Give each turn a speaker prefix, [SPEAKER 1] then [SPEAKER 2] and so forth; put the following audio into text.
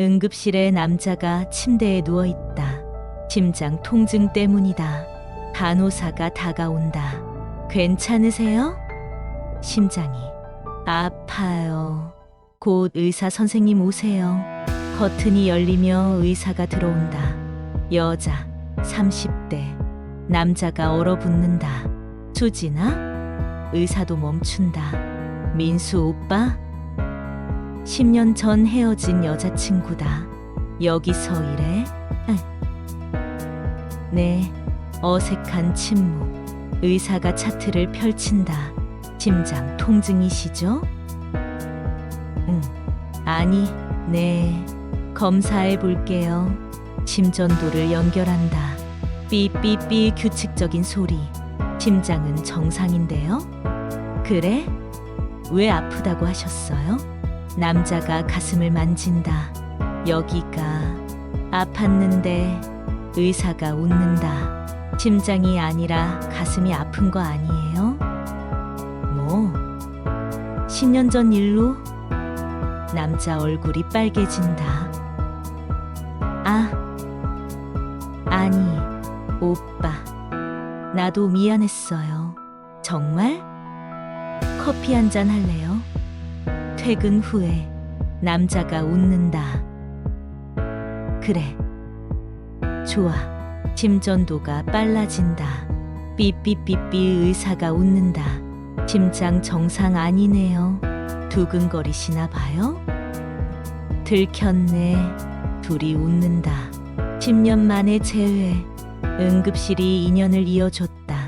[SPEAKER 1] 응급실에 남자가 침대에 누워 있다. 심장 통증 때문이다. 간호사가 다가온다. 괜찮으세요? 심장이 아파요. 곧 의사 선생님 오세요. 커튼이 열리며 의사가 들어온다. 여자 30대 남자가 얼어붙는다. 수진아? 의사도 멈춘다. 민수 오빠? 10년 전 헤어진 여자친구다. 여기서? 응. 네. 어색한 침묵. 의사가 차트를 펼친다. 심장 통증이시죠? 응. 아니, 네. 검사해 볼게요. 심전도를 연결한다. 삐삐삐 규칙적인 소리. 심장은 정상인데요? 그래? 왜 아프다고 하셨어요? 남자가 가슴을 만진다. 여기가 아팠는데 의사가 웃는다. 심장이 아니라 가슴이 아픈 거 아니에요? 뭐? 10년 전 일로? 남자 얼굴이 빨개진다. 아, 아니, 오빠. 나도 미안했어요. 정말? 커피 한 잔 할래요? 퇴근 후에 남자가 웃는다. 그래. 좋아. 심전도가 빨라진다. 삐삐삐삐 의사가 웃는다. 심장 정상 아니네요. 두근거리시나 봐요? 들켰네. 둘이 웃는다. 10년 만에 재회. 응급실이 인연을 이어줬다.